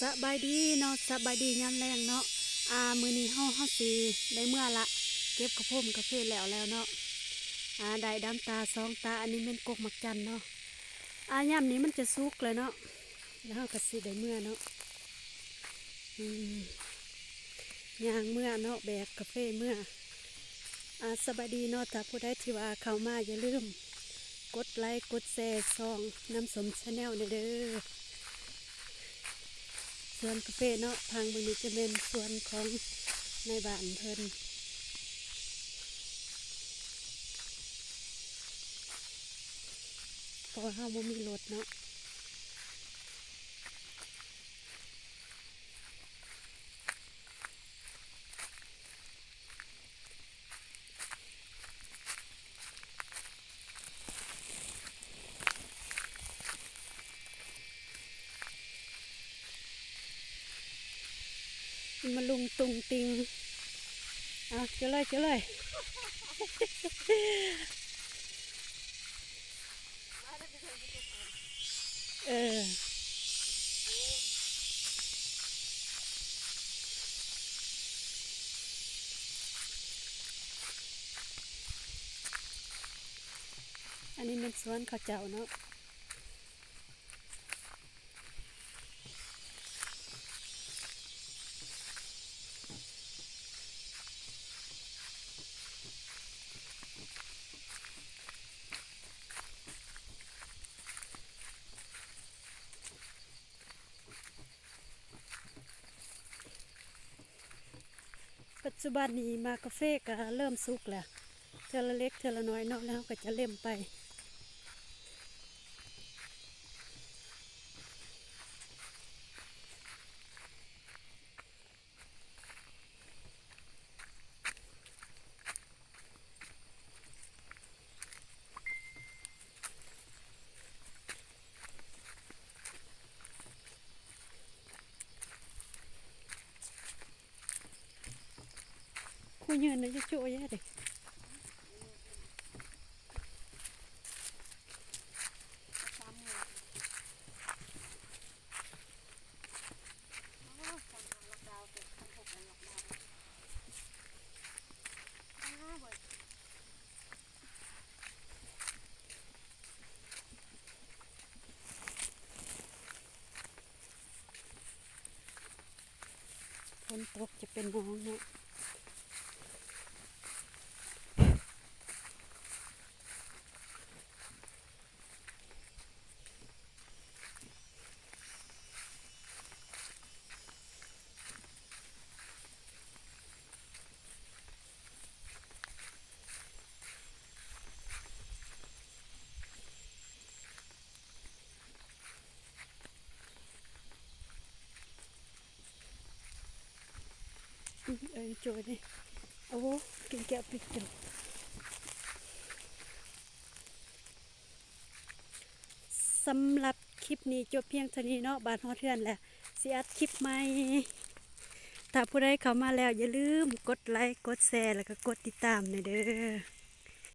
สบายดีเนาะสบายดียามแรงเนาะอ่ามือนี้เฮาเฮาสิได้เมื่อละ เก็บกระผมกระเพาแล้วแล้วเนาะอ่าได้ดำตาสองตาอันนี้เป็นกกมักจันเนาะอ่ายามนี้มันจะสุกเลยเนาะแล้วเฮาก็สิได้เมื่อเนาะอืมย่างเมื่อเนาะแบกกาแฟเมื่ออ่าสบายดีเนาะถ้าผู้ใดที่ว่าเข้ามาอย่าลืม กดไลค์กดแชร์ซองน้ำสมชาแนลเด้อ สวนกาแฟเนาะทางบางนี้จะเป็นส่วนของในบ้านเพิ่นเพราะว่าเฮาบ่มีรถเนาะ มาลุงตุงติงเอาเจอเลยเจอเลยเอออันนี้มันสวนข้าวเจ้าเนาะ ปัจจุบันนี้มากาแฟก็เริ่มสุกแล้วเทละเล็กเทละน้อยเนาะแล้วก็จะเล่มไป คู่ยืนนะจะโจ้ยะเด็กฝนตกจะเป็นน้องเนาะ เออโจนี่เอาโว้กินแก้วปิดกันสำหรับคลิปนี้จบเพียงเท่านี้เนาะบานฮอเทือนแหละสิอัดคลิปใหม่ถ้าผู้ใดเข้ามาแล้วอย่าลืมกดไลค์กดแชร์แล้วก็กดติดตามหน่อยเด้อ